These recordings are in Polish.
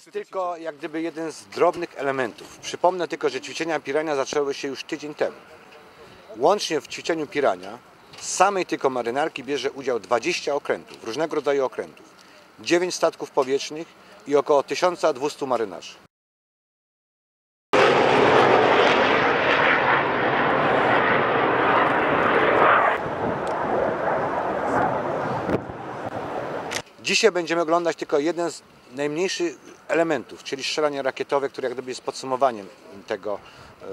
jest tylko jak gdyby jeden z drobnych elementów. Przypomnę tylko, że ćwiczenia Pirania zaczęły się już tydzień temu. Łącznie w ćwiczeniu Pirania z samej tylko marynarki bierze udział 20 okrętów, różnego rodzaju okrętów, 9 statków powietrznych i około 1200 marynarzy. Dzisiaj będziemy oglądać tylko jeden z najmniejszych elementów, czyli strzelanie rakietowe, które jak gdyby jest podsumowaniem tego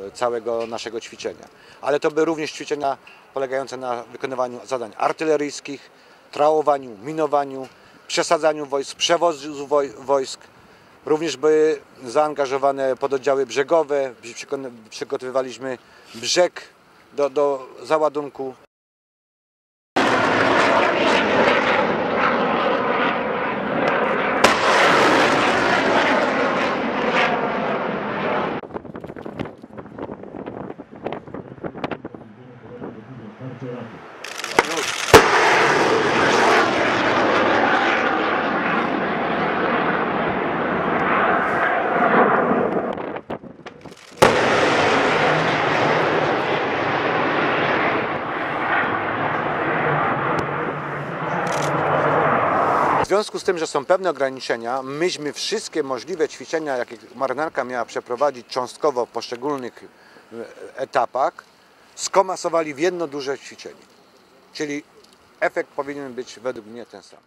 e, całego naszego ćwiczenia. Ale to były również ćwiczenia polegające na wykonywaniu zadań artyleryjskich, trałowaniu, minowaniu, przesadzaniu wojsk, przewozu woj- wojsk. Również były zaangażowane pododdziały brzegowe, przygotowywaliśmy brzeg do, do załadunku. W związku z tym, że są pewne ograniczenia, myśmy wszystkie możliwe ćwiczenia, jakie marynarka miała przeprowadzić cząstkowo w poszczególnych e, etapach, skomasowali w jedno duże ćwiczenie. Czyli efekt powinien być według mnie ten sam.